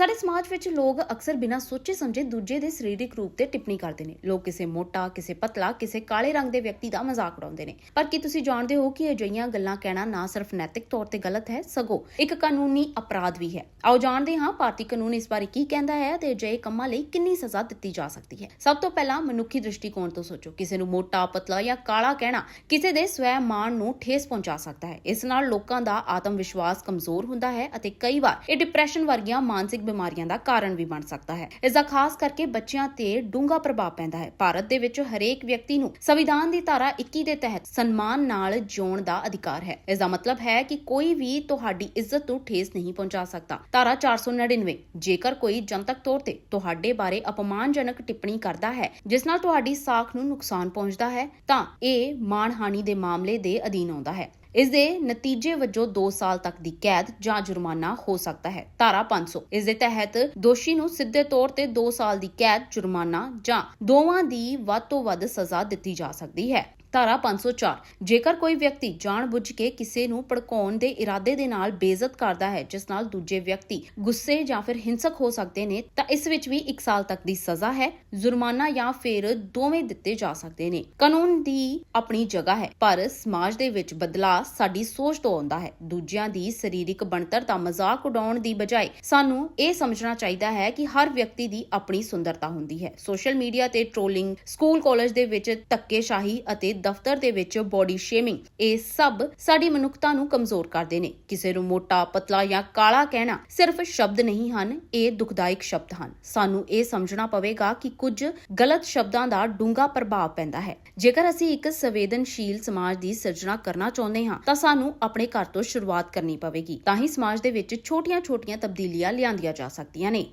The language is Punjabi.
ਸਾਡੇ ਸਮਾਜ ਵਿੱਚ ਲੋਕ ਅਕਸਰ ਬਿਨਾਂ ਸੋਚੇ ਸਮਝੇ ਦੂਜੇ ਦੇ ਸਰੀਰਕ ਰੂਪ ਤੇ ਟਿੱਪਣੀ ਕਰਦੇ ਨੇ। ਲੋਕ ਕਿਸੇ ਮੋਟਾ, ਕਿਸੇ ਪਤਲਾ, ਕਿਸੇ ਕਾਲੇ ਰੰਗ ਦੇ ਵਿਅਕਤੀ ਦਾ ਮਜ਼ਾਕ ਉਡਾਉਂਦੇ ਨੇ। ਪਰ ਕੀ ਤੁਸੀਂ ਜਾਣਦੇ ਹੋ ਕਿ ਅਜਿਹੀਆਂ ਗੱਲਾਂ ਕਹਿਣਾ ਨਾ ਸਿਰਫ ਨੈਤਿਕ ਤੌਰ ਤੇ ਗਲਤ ਹੈ? ਸਗੋਂ ਇੱਕ ਕਾਨੂੰਨੀ ਅਪਰਾਧ ਵੀ ਹੈ। ਆਓ ਜਾਣਦੇ ਹਾਂ ਭਾਰਤੀ ਕਾਨੂੰਨ ਇਸ ਬਾਰੇ ਕੀ ਕਹਿੰਦਾ ਹੈ ਤੇ ਅਜਿਹੇ ਕੰਮਾਂ ਲਈ ਕਿੰਨੀ ਸਜ਼ਾ ਦਿੱਤੀ ਜਾ ਸਕਦੀ ਹੈ। ਸਭ ਤੋਂ ਪਹਿਲਾਂ ਮਨੁੱਖੀ ਦ੍ਰਿਸ਼ਟੀਕੋਣ ਤੋਂ ਸੋਚੋ। ਕਿਸੇ ਨੂੰ ਮੋਟਾ, ਪਤਲਾ ਜਾਂ ਕਾਲਾ ਕਹਿਣਾ ਕਿਸੇ ਦੇ ਸਵੈ ਮਾਣ ਨੂੰ ਠੇਸ ਪਹੁੰਚਾ ਸਕਦਾ ਹੈ। ਇਸ ਨਾਲ ਲੋਕਾਂ ਦਾ ਆਤਮ ਵਿਸ਼ਵਾਸ ਕਮਜ਼ੋਰ ਹੁੰਦਾ ਹੈ ਅਤੇ ਕਈ ਵਾਰ ਇਹ ਡਿਪਰੈਸ਼ਨ ਵਰਗੀਆਂ ਮਾਨਸਿਕ ਬਿਮਾਰੀਆਂ ਦਾ ਕਾਰਨ ਵੀ ਬਣ ਸਕਦਾ ਹੈ। ਇਸ ਦਾ ਖਾਸ ਕਰਕੇ ਬੱਚਿਆਂ ਤੇ ਡੂੰਘਾ ਪ੍ਰਭਾਵ ਪੈਂਦਾ ਹੈ। ਭਾਰਤ ਦੇ ਵਿੱਚ ਹਰੇਕ ਵਿਅਕਤੀ ਨੂੰ ਸੰਵਿਧਾਨ ਦੀ ਧਾਰਾ 21 ਦੇ ਤਹਿਤ ਸਨਮਾਨ ਨਾਲ ਜਿਉਣ ਦਾ ਅਧਿਕਾਰ ਹੈ। ਇਸ ਦਾ ਮਤਲਬ ਹੈ ਕਿ ਕੋਈ ਵੀ ਤੁਹਾਡੀ ਇੱਜ਼ਤ ਨੂੰ ਠੇਸ ਨਹੀਂ ਪਹੁੰਚਾ ਸਕਦਾ। ਧਾਰਾ 499 ਜੇਕਰ ਕੋਈ ਜਨਤਕ ਤੌਰ ਤੇ ਤੁਹਾਡੇ ਬਾਰੇ ਅਪਮਾਨਜਨਕ ਟਿੱਪਣੀ ਕਰਦਾ ਹੈ, ਜਿਸ ਨਾਲ ਤੁਹਾਡੀ ਸਾਖ ਨੂੰ ਨੁਕਸਾਨ ਪਹੁੰਚਦਾ ਹੈ, ਤਾਂ ਇਹ ਮਾਣਹਾਨੀ ਦੇ ਮਾਮਲੇ ਦੇ ਅਧੀਨ ਆਉਂਦਾ ਹੈ। ਇਸ ਦੇ ਨਤੀਜੇ ਵਜੋਂ 2 ਸਾਲ ਤੱਕ ਦੀ ਕੈਦ ਜਾਂ ਜੁਰਮਾਨਾ ਹੋ ਸਕਦਾ ਹੈ। ਧਾਰਾ 500 ਇਸ ਦੇ ਤਹਿਤ ਦੋਸ਼ੀ ਨੂੰ ਸਿੱਧੇ ਤੌਰ ਤੇ 2 ਸਾਲ ਦੀ ਕੈਦ, ਜੁਰਮਾਨਾ ਜਾਂ ਦੋਵਾਂ ਦੀ ਵੱਧ ਤੋਂ ਵੱਧ ਸਜ਼ਾ ਦਿੱਤੀ ਜਾ ਸਕਦੀ ਹੈ। ਧਾਰਾ 504 ਜੇਕਰ ਕੋਈ ਵਿਅਕਤੀ ਜਾਣਬੁੱਝ ਕੇ ਕਿਸੇ ਨੂੰ ਭੜਕਾਉਣ ਦੇ ਇਰਾਦੇ ਦੇ ਨਾਲ ਬੇਇੱਜ਼ਤ ਕਰਦਾ ਹੈ, ਜਿਸ ਨਾਲ ਦੂਜੇ ਵਿਅਕਤੀ ਗੁੱਸੇ ਜਾਂ ਫਿਰ ਹਿੰਸਕ ਹੋ ਸਕਦੇ ਨੇ, ਤਾਂ ਇਸ ਵਿੱਚ ਵੀ 1 ਸਾਲ ਤੱਕ ਦੀ ਸਜ਼ਾ ਹੈ। ਜੁਰਮਾਨਾ ਜਾਂ ਫਿਰ ਦੋਵੇਂ ਦਿੱਤੇ ਜਾ ਸਕਦੇ ਨੇ। ਕਾਨੂੰਨ ਦੀ ਆਪਣੀ ਜਗ੍ਹਾ ਹੈ, ਪਰ ਸਮਾਜ ਦੇ ਵਿੱਚ ਬਦਲਾਅ ਸਾਡੀ ਸੋਚ ਤੋਂ ਆਉਂਦਾ ਹੈ। ਦੂਜਿਆਂ ਦੀ ਸਰੀਰਕ ਬਣਤਰ ਦਾ ਮਜ਼ਾਕ ਉਡਾਉਣ ਦੀ ਬਜਾਏ ਸਾਨੂੰ ਇਹ ਸਮਝਣਾ ਚਾਹੀਦਾ ਹੈ ਕਿ ਹਰ ਵਿਅਕਤੀ ਦੀ ਆਪਣੀ ਸੁੰਦਰਤਾ ਹੁੰਦੀ ਹੈ। ਸੋਸ਼ਲ ਮੀਡੀਆ ਤੇ ਟ੍ਰੋਲਿੰਗ, ਸਕੂਲ, ਕਾਲਜ ਦੇ ਵਿੱਚ ਧੱਕੇਸ਼ਾਹੀ ਅਤੇ ਦਫ਼ਤਰ ਦੇ ਵਿੱਚ ਬੋਡੀ ਸ਼ੇਮਿੰਗ ਇਹ ਸਭ ਸਾਡੀ ਮਨੁੱਖਤਾ ਨੂੰ ਕਮਜ਼ੋਰ ਕਰਦੇ ਨੇ। ਕਿਸੇ ਨੂੰ ਮੋਟਾ, ਪਤਲਾ ਜਾਂ ਕਾਲਾ ਕਹਿਣਾ ਸਿਰਫ ਸ਼ਬਦ ਨਹੀਂ ਹਨ, ਇਹ ਦੁਖਦਾਇਕ ਸ਼ਬਦ ਹਨ। ਸਾਨੂੰ ਇਹ ਸਮਝਣਾ ਪਵੇਗਾ ਕਿ ਕੁਝ ਗਲਤ ਸ਼ਬਦਾਂ ਦਾ ਡੂੰਘਾ ਪ੍ਰਭਾਵ ਪੈਂਦਾ ਹੈ। ਜੇਕਰ ਅਸੀਂ ਇੱਕ ਸੰਵੇਦਨਸ਼ੀਲ ਸਮਾਜ ਦੀ ਸਿਰਜਣਾ ਕਰਨਾ ਚਾਹੁੰਦੇ ਹਾਂ, ਤਾਂ ਸਾਨੂੰ ਆਪਣੇ ਘਰ ਤੋਂ ਸ਼ੁਰੂਆਤ ਕਰਨੀ ਪਵੇਗੀ। ਤਾਂ ਹੀ ਸਮਾਜ ਦੇ ਵਿੱਚ ਛੋਟੀਆਂ-ਛੋਟੀਆਂ ਤਬਦੀਲੀਆਂ ਲਿਆਂਦੀਆਂ ਜਾ ਸਕਦੀਆਂ ਨੇ।